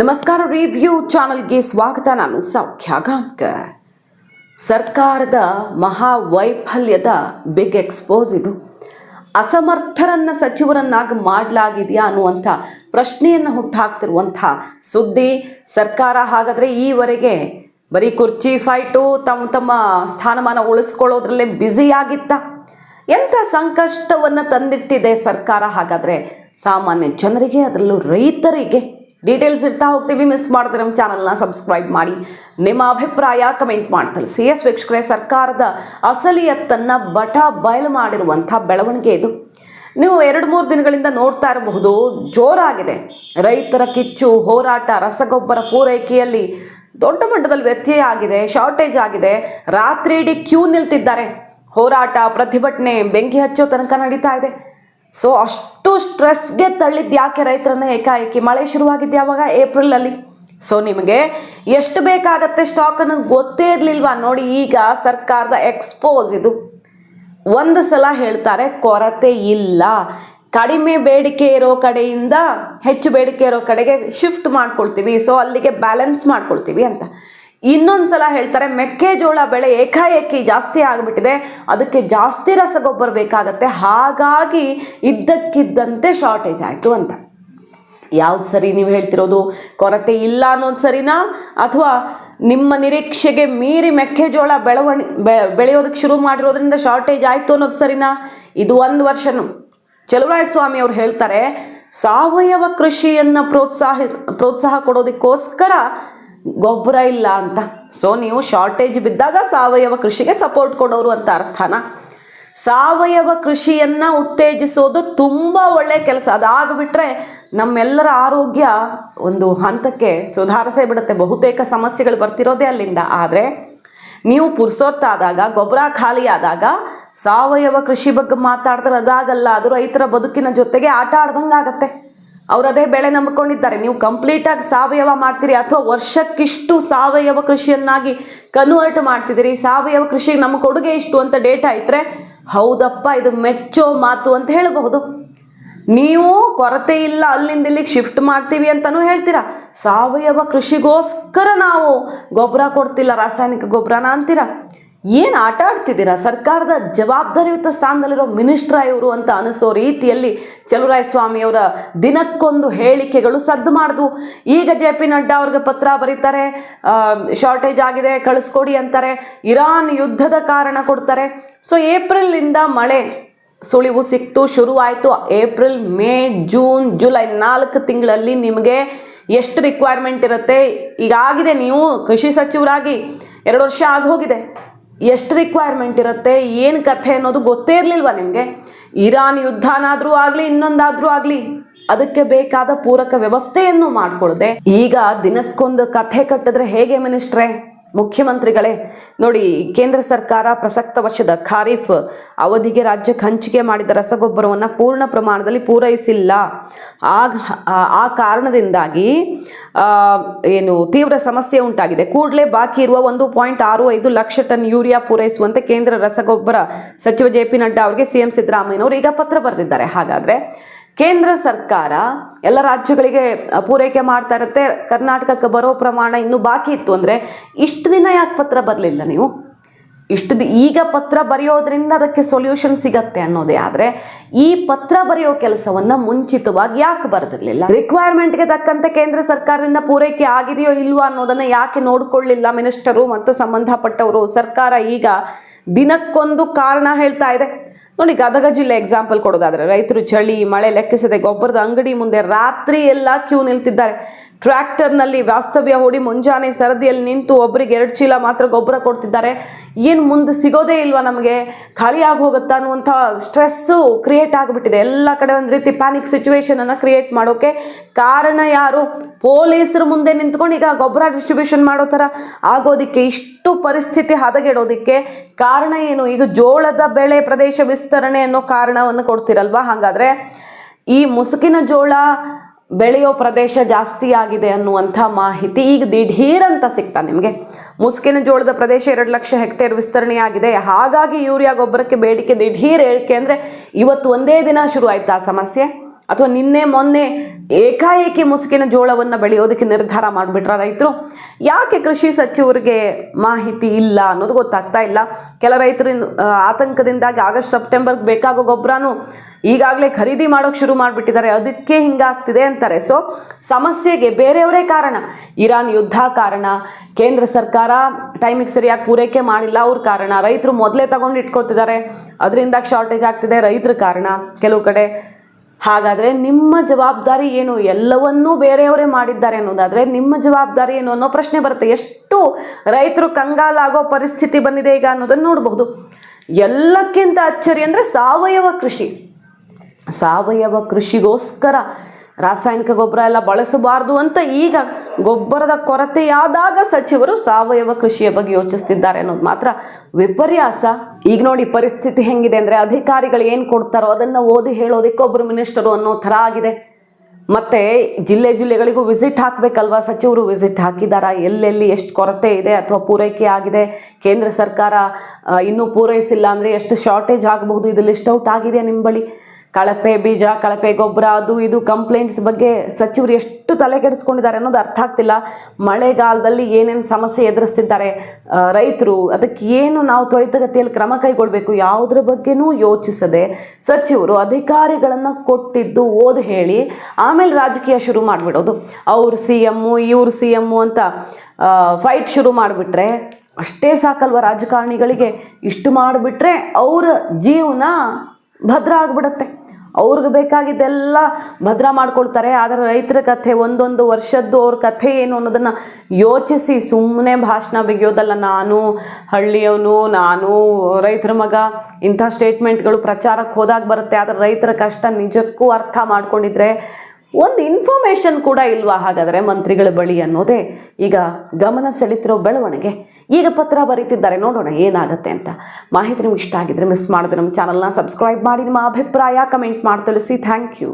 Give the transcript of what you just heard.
ನಮಸ್ಕಾರ ರಿವ್ಯೂ ಚಾನಲ್ಗೆ ಸ್ವಾಗತ, ನಾನು ಸೌಖ್ಯ ಗಾಂವ್ಕರ್ ಸರ್ಕಾರದ ಮಹಾ ವೈಫಲ್ಯದ ಬಿಗ್ ಎಕ್ಸ್ಪೋಸ್ ಇದು. ಅಸಮರ್ಥರನ್ನ ಸಚಿವರನ್ನಾಗಿ ಮಾಡಲಾಗಿದೆಯಾ ಅನ್ನುವಂಥ ಪ್ರಶ್ನೆಯನ್ನು ಹುಟ್ಟಾಕ್ತಿರುವಂಥ ಸುದ್ದಿ ಸರ್ಕಾರ ಹಾಗಾದರೆ ಈವರೆಗೆ ಬರೀ ಕುರ್ಚಿ ಫೈಟು ತಮ್ಮ ತಮ್ಮ ಸ್ಥಾನಮಾನ ಉಳಿಸ್ಕೊಳ್ಳೋದ್ರಲ್ಲೇ ಬ್ಯುಸಿಯಾಗಿತ್ತ ಎಂಥ ಸಂಕಷ್ಟವನ್ನು ತಂದಿಟ್ಟಿದೆ ಸರ್ಕಾರ ಹಾಗಾದರೆ ಸಾಮಾನ್ಯ ಜನರಿಗೆ ಅದರಲ್ಲೂ ರೈತರಿಗೆ? ಡೀಟೇಲ್ಸ್ ಇರ್ತಾ ಹೋಗ್ತೀವಿ ಮಿಸ್ ಮಾಡಿದ್ರೆ ನಮ್ಮ ಚಾನಲ್ನ ಸಬ್ಸ್ಕ್ರೈಬ್ ಮಾಡಿ. ನಿಮ್ಮ ಅಭಿಪ್ರಾಯ ಕಮೆಂಟ್ ಮಾಡಿ ತಿಳಿಸಿ. ಎಸ್ ವೀಕ್ಷಕರೇ, ಸರ್ಕಾರದ ಅಸಲಿಯತ್ತನ್ನು ಬಟ ಬಯಲು ಮಾಡಿರುವಂಥ ಬೆಳವಣಿಗೆ ಇದು. ನೀವು ಎರಡು ಮೂರು ದಿನಗಳಿಂದ ನೋಡ್ತಾ ಇರಬಹುದು, ಜೋರಾಗಿದೆ. ರೈತರ ಕಿಚ್ಚು, ಹೋರಾಟ, ರಸಗೊಬ್ಬರ ಪೂರೈಕೆಯಲ್ಲಿ ದೊಡ್ಡ ಮಟ್ಟದಲ್ಲಿ ವ್ಯತ್ಯಯ ಆಗಿದೆ ಶಾರ್ಟೇಜ್ ಆಗಿದೆ. ರಾತ್ರಿ ಇಡೀ ಕ್ಯೂ ನಿಲ್ತಿದ್ದಾರೆ. ಹೋರಾಟ, ಪ್ರತಿಭಟನೆ, ಬೆಂಕಿ ಹಚ್ಚೋ ತನಕ ನಡೀತಾ ಇದೆ. ಸೊ ಅಷ್ಟು ಸ್ಟ್ರೆಸ್ಗೆ ತಳ್ಳಿದ್ದು ಯಾಕೆ ರೈತರನ್ನ ಏಕಾಏಕಿ? ಮಳೆ ಶುರುವಾಗಿದ್ದು ಯಾವಾಗ? ಏಪ್ರಿಲಲ್ಲಿ. ಸೊ ನಿಮಗೆ ಎಷ್ಟು ಬೇಕಾಗತ್ತೆ ಸ್ಟಾಕ್ ಅನ್ನೋದು ಗೊತ್ತೇ ಇರಲಿಲ್ವಾ? ನೋಡಿ, ಈಗ ಸರ್ಕಾರದ ಎಕ್ಸ್ಪೋಸ್ ಇದು. ಒಂದು ಸಲ ಹೇಳ್ತಾರೆ, ಕೊರತೆ ಇಲ್ಲ. ಕಡಿಮೆ ಬೇಡಿಕೆ ಇರೋ ಕಡೆಯಿಂದ ಹೆಚ್ಚು ಬೇಡಿಕೆ ಇರೋ ಕಡೆಗೆ ಶಿಫ್ಟ್ ಮಾಡ್ಕೊಳ್ತೀವಿ. ಸೊ ಅಲ್ಲಿಗೆ ಬ್ಯಾಲೆನ್ಸ್ ಮಾಡ್ಕೊಳ್ತೀವಿ ಅಂತ. ಇನ್ನೊಂದು ಸಲ ಹೇಳ್ತಾರೆ, ಮೆಕ್ಕೆಜೋಳ ಬೆಳೆ ಏಕಾಏಕಿ ಜಾಸ್ತಿ ಆಗಿಬಿಟ್ಟಿದೆ, ಅದಕ್ಕೆ ಜಾಸ್ತಿ ರಸಗೊಬ್ಬರ ಬೇಕಾಗತ್ತೆ, ಹಾಗಾಗಿ ಇದ್ದಕ್ಕಿದ್ದಂತೆ ಶಾರ್ಟೇಜ್ ಆಯಿತು ಅಂತ. ಯಾವ್ದು ಸರಿ ನೀವು ಹೇಳ್ತಿರೋದು? ಕೊರತೆ ಇಲ್ಲ ಅನ್ನೋದು ಸರಿನಾ? ಅಥವಾ ನಿಮ್ಮ ನಿರೀಕ್ಷೆಗೆ ಮೀರಿ ಮೆಕ್ಕೆಜೋಳ ಬೆಳವಣಿ, ಬೆ ಬೆಳೆಯೋದಕ್ಕೆ ಶುರು ಮಾಡಿರೋದ್ರಿಂದ ಶಾರ್ಟೇಜ್ ಆಯಿತು ಅನ್ನೋದು ಸರಿನಾ? ಇದು ಒಂದು ವರ್ಷನು. ಸ್ವಾಮಿ ಅವ್ರು ಹೇಳ್ತಾರೆ, ಸಾವಯವ ಕೃಷಿಯನ್ನು ಪ್ರೋತ್ಸಾಹ ಪ್ರೋತ್ಸಾಹ ಕೊಡೋದಕ್ಕೋಸ್ಕರ ಗೊಬ್ಬರ ಇಲ್ಲ ಅಂತ. ಸೊ ನೀವು ಶಾರ್ಟೇಜ್ ಬಿದ್ದಾಗ ಸಾವಯವ ಕೃಷಿಗೆ ಸಪೋರ್ಟ್ ಕೊಡೋರು ಅಂತ ಅರ್ಥನ? ಸಾವಯವ ಕೃಷಿಯನ್ನು ಉತ್ತೇಜಿಸೋದು ತುಂಬ ಒಳ್ಳೆಯ ಕೆಲಸ. ಅದಾಗ್ಬಿಟ್ರೆ ನಮ್ಮೆಲ್ಲರ ಆರೋಗ್ಯ ಒಂದು ಹಂತಕ್ಕೆ ಸುಧಾರಿಸೇ ಬಿಡುತ್ತೆ. ಬಹುತೇಕ ಸಮಸ್ಯೆಗಳು ಬರ್ತಿರೋದೇ ಅಲ್ಲಿಂದ. ಆದರೆ ನೀವು ಪುರ್ಸೊತ್ತಾದಾಗ, ಗೊಬ್ಬರ ಖಾಲಿಯಾದಾಗ ಸಾವಯವ ಕೃಷಿ ಬಗ್ಗೆ ಮಾತಾಡಿದ್ರೆ ಅದಾಗಲ್ಲ ಅದು ರೈತರ ಬದುಕಿನ ಜೊತೆಗೆ ಆಟ ಆಡ್ದಂಗೆ ಆಗತ್ತೆ ಅವ್ರು ಅದೇ ಬೆಳೆ ನಂಬಿಕೊಂಡಿದ್ದಾರೆ. ನೀವು ಕಂಪ್ಲೀಟಾಗಿ ಸಾವಯವ ಮಾಡ್ತೀರಿ ಅಥವಾ ವರ್ಷಕ್ಕಿಷ್ಟು ಸಾವಯವ ಕೃಷಿಯನ್ನಾಗಿ ಕನ್ವರ್ಟ್ ಮಾಡ್ತಿದ್ದೀರಿ. ಸಾವಯವ ಕೃಷಿಗೆ ನಮ್ಮ ಕೊಡುಗೆ ಇಷ್ಟು ಅಂತ ಡೇಟಾ ಇಟ್ಟರೆ ಹೌದಪ್ಪ, ಇದು ಮೆಚ್ಚೋ ಮಾತು ಅಂತ ಹೇಳಬಹುದು. ನೀವು ಕೊರತೆ ಇಲ್ಲ, ಅಲ್ಲಿಂದ ಇಲ್ಲಿಗೆ ಶಿಫ್ಟ್ ಮಾಡ್ತೀವಿ ಅಂತಲೂ ಹೇಳ್ತೀರಾ. ಸಾವಯವ ಕೃಷಿಗೋಸ್ಕರ ನಾವು ಗೊಬ್ಬರ ಕೊಡ್ತಿಲ್ಲ, ರಾಸಾಯನಿಕ ಗೊಬ್ಬರನ ಅಂತೀರಾ. ಏನು ಆಟ ಆಡ್ತಿದ್ದೀರಾ? ಸರ್ಕಾರದ ಜವಾಬ್ದಾರಿಯುತ ಸ್ಥಾನದಲ್ಲಿರೋ ಮಿನಿಸ್ಟ್ರ ಇವರು ಅಂತ ಅನಿಸೋ ರೀತಿಯಲ್ಲಿ ಚಲುವರಾಯ ಸ್ವಾಮಿಯವರ ದಿನಕ್ಕೊಂದು ಹೇಳಿಕೆಗಳು ಸದ್ದು ಮಾಡಿದ್ವು ಈಗ ಜೆ ಪಿ ನಡ್ಡಾ ಅವ್ರಿಗೆ ಪತ್ರ ಬರೀತಾರೆ ಶಾರ್ಟೇಜ್ ಆಗಿದೆ, ಕಳಿಸ್ಕೊಡಿ ಅಂತಾರೆ, ಇರಾನ್ ಯುದ್ಧದ ಕಾರಣ ಕೊಡ್ತಾರೆ. ಸೊ ಏಪ್ರಿಲಿಂದ ಮಳೆ ಸುಳಿವು ಸಿಕ್ತು, ಶುರುವಾಯಿತು. ಏಪ್ರಿಲ್, ಮೇ, ಜೂನ್, ಜುಲೈ ನಾಲ್ಕು ತಿಂಗಳಲ್ಲಿ ನಿಮಗೆ ಎಷ್ಟು ರಿಕ್ವೈರ್ಮೆಂಟ್ ಇರುತ್ತೆ? ಈಗ ಆಗಿದೆ ನೀವು ಕೃಷಿ ಸಚಿವರಾಗಿ ಎರಡು ವರ್ಷ ಆಗೋಗಿದೆ. ಎಷ್ಟು ರಿಕ್ವೈರ್ಮೆಂಟ್ ಇರುತ್ತೆ, ಏನು ಕಥೆ ಅನ್ನೋದು ಗೊತ್ತೇ ಇರಲಿಲ್ವಾ ನಿಮಗೆ? ಇರಾನ್ ಯುದ್ಧನಾದರೂ ಆಗಲಿ, ಇನ್ನೊಂದಾದರೂ ಆಗಲಿ, ಅದಕ್ಕೆ ಬೇಕಾದ ಪೂರಕ ವ್ಯವಸ್ಥೆಯನ್ನು ಮಾಡಿಕೊಳ್ಳದೆ ಈಗ ದಿನಕ್ಕೊಂದು ಕಥೆ ಕಟ್ಟಿದ್ರೆ ಹೇಗೆ ಮಿನಿಸ್ಟ್ರೇ? ಮುಖ್ಯಮಂತ್ರಿಗಳೇ, ನೋಡಿ, ಕೇಂದ್ರ ಸರ್ಕಾರ ಪ್ರಸಕ್ತ ವರ್ಷದ ಖಾರಿಫ್ ಅವಧಿಗೆ ರಾಜ್ಯಕ್ಕೆ ಹಂಚಿಕೆ ಮಾಡಿದ ರಸಗೊಬ್ಬರವನ್ನು ಪೂರ್ಣ ಪ್ರಮಾಣದಲ್ಲಿ ಪೂರೈಸಿಲ್ಲ. ಆಗ, ಆ ಕಾರಣದಿಂದಾಗಿ ಏನು, ತೀವ್ರ ಸಮಸ್ಯೆ ಉಂಟಾಗಿದೆ. ಕೂಡಲೇ ಬಾಕಿ ಇರುವ ಒಂದು ಪಾಯಿಂಟ್ ಆರು ಐದು ಲಕ್ಷ ಟನ್ ಯೂರಿಯಾ ಪೂರೈಸುವಂತೆ ಕೇಂದ್ರ ರಸಗೊಬ್ಬರ ಸಚಿವ ಜೆ ಪಿ ನಡ್ಡಾ ಅವರಿಗೆ ಸಿ ಎಂ ಸಿದ್ದರಾಮಯ್ಯನವರು ಈಗ ಪತ್ರ ಬರೆದಿದ್ದಾರೆ. ಹಾಗಾದರೆ ಕೇಂದ್ರ ಸರ್ಕಾರ ಎಲ್ಲ ರಾಜ್ಯಗಳಿಗೆ ಪೂರೈಕೆ ಮಾಡ್ತಾ ಇರುತ್ತೆ. ಕರ್ನಾಟಕಕ್ಕೆ ಬರೋ ಪ್ರಮಾಣ ಇನ್ನೂ ಬಾಕಿ ಇತ್ತು ಅಂದರೆ ಇಷ್ಟು ದಿನ ಯಾಕೆ ಪತ್ರ ಬರಲಿಲ್ಲ ನೀವು? ಇಷ್ಟು ಈಗ ಪತ್ರ ಬರೆಯೋದ್ರಿಂದ ಅದಕ್ಕೆ ಸೊಲ್ಯೂಷನ್ ಸಿಗತ್ತೆ ಅನ್ನೋದೇ ಆದರೆ ಈ ಪತ್ರ ಬರೆಯೋ ಕೆಲಸವನ್ನು ಮುಂಚಿತವಾಗಿ ಯಾಕೆ ಬರೆದಿರಲಿಲ್ಲ? ರಿಕ್ವೈರ್ಮೆಂಟ್ಗೆ ತಕ್ಕಂತೆ ಕೇಂದ್ರ ಸರ್ಕಾರದಿಂದ ಪೂರೈಕೆ ಆಗಿದೆಯೋ ಇಲ್ವೋ ಅನ್ನೋದನ್ನು ಯಾಕೆ ನೋಡಿಕೊಳ್ಳಿಲ್ಲ ಮಿನಿಸ್ಟರು ಮತ್ತು ಸಂಬಂಧಪಟ್ಟವರು? ಸರ್ಕಾರ ಈಗ ದಿನಕ್ಕೊಂದು ಕಾರಣ ಹೇಳ್ತಾ ಇದೆ. ನೋಡಿ, ಗದಗ ಜಿಲ್ಲೆ ಎಕ್ಸಾಂಪಲ್ ಕೊಡೋದಾದ್ರೆ, ರೈತರು ಚಳಿ, ಮಳೆ ಲೆಕ್ಕಿಸದೆ ಗೊಬ್ಬರದ ಅಂಗಡಿ ಮುಂದೆ ರಾತ್ರಿ ಎಲ್ಲ ಕ್ಯೂ ನಿಲ್ತಿದ್ದಾರೆ. ಟ್ರ್ಯಾಕ್ಟರ್ನಲ್ಲಿ ವಾಸ್ತವ್ಯ ಹೂಡಿ ಮುಂಜಾನೆ ಸರದಿಯಲ್ಲಿ ನಿಂತು ಒಬ್ಬರಿಗೆ ಎರಡು ಚೀಲ ಮಾತ್ರ ಗೊಬ್ಬರ ಕೊಡ್ತಿದ್ದಾರೆ. ಏನು ಮುಂದೆ ಸಿಗೋದೇ ಇಲ್ವಾ ನಮಗೆ? ಖಾಲಿಯಾಗಿ ಹೋಗುತ್ತಾ ಅನ್ನುವಂಥ ಸ್ಟ್ರೆಸ್ಸು ಕ್ರಿಯೇಟ್ ಆಗಿಬಿಟ್ಟಿದೆ. ಎಲ್ಲ ಕಡೆ ಒಂದು ರೀತಿ ಪ್ಯಾನಿಕ್ ಸಿಚುವೇಶನನ್ನು ಕ್ರಿಯೇಟ್ ಮಾಡೋಕ್ಕೆ ಕಾರಣ ಯಾರು? ಪೊಲೀಸರು ಮುಂದೆ ನಿಂತ್ಕೊಂಡು ಈಗ ಗೊಬ್ಬರ ಡಿಸ್ಟ್ರಿಬ್ಯೂಷನ್ ಮಾಡೋ ಥರ ಆಗೋದಕ್ಕೆ ಇಷ್ಟು ಪರಿಸ್ಥಿತಿ ಹದಗೆಡೋದಕ್ಕೆ ಕಾರಣ ಏನು? ಈಗ ಜೋಳದ ಬೆಳೆ ಪ್ರದೇಶ ವಿಸ್ತರಣೆ ಅನ್ನೋ ಕಾರಣವನ್ನು ಕೊಡ್ತಿರಲ್ವಾ? ಹಾಗಾದರೆ ಈ ಮುಸುಕಿನ ಜೋಳ ಬೆಳೆಯೋ ಪ್ರದೇಶ ಜಾಸ್ತಿ ಆಗಿದೆ ಅನ್ನುವಂಥ ಮಾಹಿತಿ ಈಗ ದಿಢೀರ್ ಅಂತ ಸಿಗ್ತಾ ನಿಮಗೆ. ಮುಸುಕಿನ ಜೋಳದ ಪ್ರದೇಶ ಎರಡು ಲಕ್ಷ ಹೆಕ್ಟೇರ್ ವಿಸ್ತರಣೆಯಾಗಿದೆ ಹಾಗಾಗಿ ಯೂರಿಯಾ ಗೊಬ್ಬರಕ್ಕೆ ಬೇಡಿಕೆ ದಿಢೀರ್ ಏಳಿಕೆ ಅಂದರೆ ಇವತ್ತು ಒಂದೇ ದಿನ ಶುರು ಆ ಸಮಸ್ಯೆ? ಅಥವಾ ನಿನ್ನೆ ಮೊನ್ನೆ ಏಕಾಏಕಿ ಮುಸುಕಿನ ಜೋಳವನ್ನು ಬೆಳೆಯೋದಕ್ಕೆ ನಿರ್ಧಾರ ಮಾಡಿಬಿಟ್ರ ರೈತರು? ಯಾಕೆ ಕೃಷಿ ಸಚಿವರಿಗೆ ಮಾಹಿತಿ ಇಲ್ಲ ಅನ್ನೋದು ಗೊತ್ತಾಗ್ತಾ ಇಲ್ಲ. ಕೆಲ ರೈತರು ಆತಂಕದಿಂದಾಗಿ ಆಗಸ್ಟ್, ಸೆಪ್ಟೆಂಬರ್ಗೆ ಬೇಕಾಗೋ ಗೊಬ್ಬರನೂ ಈಗಾಗಲೇ ಖರೀದಿ ಮಾಡೋಕೆ ಶುರು ಮಾಡಿಬಿಟ್ಟಿದ್ದಾರೆ. ಅದಕ್ಕೆ ಹಿಂಗಾಗ್ತಿದೆ ಅಂತಾರೆ. ಸೊ ಸಮಸ್ಯೆಗೆ ಬೇರೆಯವರೇ ಕಾರಣ. ಇರಾನ್ ಯುದ್ಧ ಕಾರಣ, ಕೇಂದ್ರ ಸರ್ಕಾರ ಟೈಮಿಗೆ ಸರಿಯಾಗಿ ಪೂರೈಕೆ ಮಾಡಿಲ್ಲ ಅವ್ರ ಕಾರಣ. ರೈತರು ಮೊದಲೇ ತಗೊಂಡು ಇಟ್ಕೊಳ್ತಿದ್ದಾರೆ. ಅದರಿಂದ ಶಾರ್ಟೇಜ್ ಆಗ್ತಿದೆ. ರೈತರ ಕಾರಣ. ಕೆಲವು ಕಡೆ ಹಾಗಾದರೆ ನಿಮ್ಮ ಜವಾಬ್ದಾರಿ ಏನು? ಎಲ್ಲವನ್ನೂ ಬೇರೆಯವರೇ ಮಾಡಿದ್ದಾರೆ ಅನ್ನೋದಾದರೆ ನಿಮ್ಮ ಜವಾಬ್ದಾರಿ ಏನು ಅನ್ನೋ ಪ್ರಶ್ನೆ ಬರುತ್ತೆ. ಎಷ್ಟು ರೈತರು ಕಂಗಾಲಾಗೋ ಪರಿಸ್ಥಿತಿ ಬಂದಿದೆ ಈಗ ಅನ್ನೋದನ್ನು ನೋಡಬಹುದು. ಎಲ್ಲಕ್ಕಿಂತ ಅಚ್ಚರಿ ಅಂದರೆ ಸಾವಯವ ಕೃಷಿ. ಸಾವಯವ ಕೃಷಿಗೋಸ್ಕರ ರಾಸಾಯನಿಕ ಗೊಬ್ಬರ ಎಲ್ಲ ಬಳಸಬಾರ್ದು ಅಂತ ಈಗ ಗೊಬ್ಬರದ ಕೊರತೆಯಾದಾಗ ಸಚಿವರು ಸಾವಯವ ಕೃಷಿಯ ಬಗ್ಗೆ ಯೋಚಿಸ್ತಿದ್ದಾರೆ ಅನ್ನೋದು ಮಾತ್ರ ವಿಪರ್ಯಾಸ. ಈಗ ನೋಡಿ ಪರಿಸ್ಥಿತಿ ಹೆಂಗಿದೆ ಅಂದರೆ ಅಧಿಕಾರಿಗಳು ಏನು ಕೊಡ್ತಾರೋ ಅದನ್ನು ಓದಿ ಹೇಳೋದಕ್ಕೆ ಒಬ್ಬರು ಮಿನಿಸ್ಟರು ಅನ್ನೋ ಥರ ಆಗಿದೆ. ಮತ್ತು ಜಿಲ್ಲೆ ಜಿಲ್ಲೆಗಳಿಗೂ ವಿಸಿಟ್ ಹಾಕಬೇಕಲ್ವಾ? ಸಚಿವರು ವಿಸಿಟ್ ಹಾಕಿದಾರಾ? ಎಲ್ಲೆಲ್ಲಿ ಎಷ್ಟು ಕೊರತೆ ಇದೆ ಅಥವಾ ಪೂರೈಕೆ ಆಗಿದೆ? ಕೇಂದ್ರ ಸರ್ಕಾರ ಇನ್ನೂ ಪೂರೈಸಿಲ್ಲ ಅಂದರೆ ಎಷ್ಟು ಶಾರ್ಟೇಜ್ ಆಗಬಹುದು? ಇದು ಲಿಸ್ಟ್ ಔಟ್ ಆಗಿದೆ ನಿಮ್ಮ ಬಳಿ? ಕಳಪೆ ಬೀಜ, ಕಳಪೆ ಗೊಬ್ಬರ, ಅದು ಇದು ಕಂಪ್ಲೇಂಟ್ಸ್ ಬಗ್ಗೆ ಸಚಿವರು ಎಷ್ಟು ತಲೆ ಕೆಡಿಸ್ಕೊಂಡಿದ್ದಾರೆ ಅನ್ನೋದು ಅರ್ಥ ಆಗ್ತಿಲ್ಲ. ಮಳೆಗಾಲದಲ್ಲಿ ಏನೇನು ಸಮಸ್ಯೆ ಎದುರಿಸ್ತಿದ್ದಾರೆ ರೈತರು, ಅದಕ್ಕೆ ಏನು ನಾವು ತ್ವರಿತಗತಿಯಲ್ಲಿ ಕ್ರಮ ಕೈಗೊಳ್ಳಬೇಕು ಯಾವುದ್ರ ಬಗ್ಗೆನೂ ಯೋಚಿಸದೆ ಸಚಿವರು ಅಧಿಕಾರಿಗಳನ್ನು ಕೊಟ್ಟಿದ್ದು ಓದು ಹೇಳಿ ಆಮೇಲೆ ರಾಜಕೀಯ ಶುರು ಮಾಡಿಬಿಡೋದು. ಅವ್ರು ಸಿ ಎಮ್ಮು ಇವ್ರು ಸಿ ಎಮ್ಮು ಅಂತ ಫೈಟ್ ಶುರು ಮಾಡಿಬಿಟ್ರೆ ಅಷ್ಟೇ ಸಾಕಲ್ವ ರಾಜಕಾರಣಿಗಳಿಗೆ. ಇಷ್ಟು ಮಾಡಿಬಿಟ್ರೆ ಅವರ ಜೀವನ ಭದ್ರ ಆಗಿಬಿಡತ್ತೆ. ಅವ್ರಿಗೆ ಬೇಕಾಗಿದ್ದೆಲ್ಲ ಭದ್ರ ಮಾಡ್ಕೊಳ್ತಾರೆ, ಆದರೆ ರೈತರ ಕಥೆ, ಒಂದೊಂದು ವರ್ಷದ್ದು ಅವ್ರ ಕಥೆ ಏನು ಅನ್ನೋದನ್ನು ಯೋಚಿಸಿ ಸುಮ್ಮನೆ ಭಾಷಣ ಬಿಗಿಯೋದಲ್ಲ ನಾನು, ಹಳ್ಳಿಯವನು, ನಾನು, ರೈತರ ಮಗ, ಇಂಥ ಸ್ಟೇಟ್ಮೆಂಟ್ಗಳು ಪ್ರಚಾರಕ್ಕೆ ಹೋದಾಗ ಬರುತ್ತೆ, ಆದರೆ ರೈತರ ಕಷ್ಟ ನಿಜಕ್ಕೂ ಅರ್ಥ ಮಾಡ್ಕೊಂಡಿದ್ರೆ ಒಂದು ಇನ್ಫಾರ್ಮೇಷನ್ ಕೂಡ ಇಲ್ವಾ ಹಾಗಾದರೆ ಮಂತ್ರಿಗಳ ಬಳಿ ಅನ್ನೋದೇ. ಈಗ ಗಮನ ಸೆಳೀತಿರೋ ಬೆಳವಣಿಗೆ. ಈಗ ಪತ್ರ ಬರೀತಿದ್ದಾರೆ. ನೋಡೋಣ ಏನಾಗುತ್ತೆ ಅಂತ. ಮಾಹಿತಿ ನಿಮ್ಗೆ ಇಷ್ಟ ಆಗಿದ್ರೆ ಮಿಸ್ ಮಾಡಿದ್ರೆ ನಮ್ಮ ಚಾನಲ್ನ ಸಬ್ಸ್ಕ್ರೈಬ್ ಮಾಡಿ. ನಿಮ್ಮ ಅಭಿಪ್ರಾಯ ಕಮೆಂಟ್ ಮಾಡಿ. ತಿಳಿಸಿ. Thank you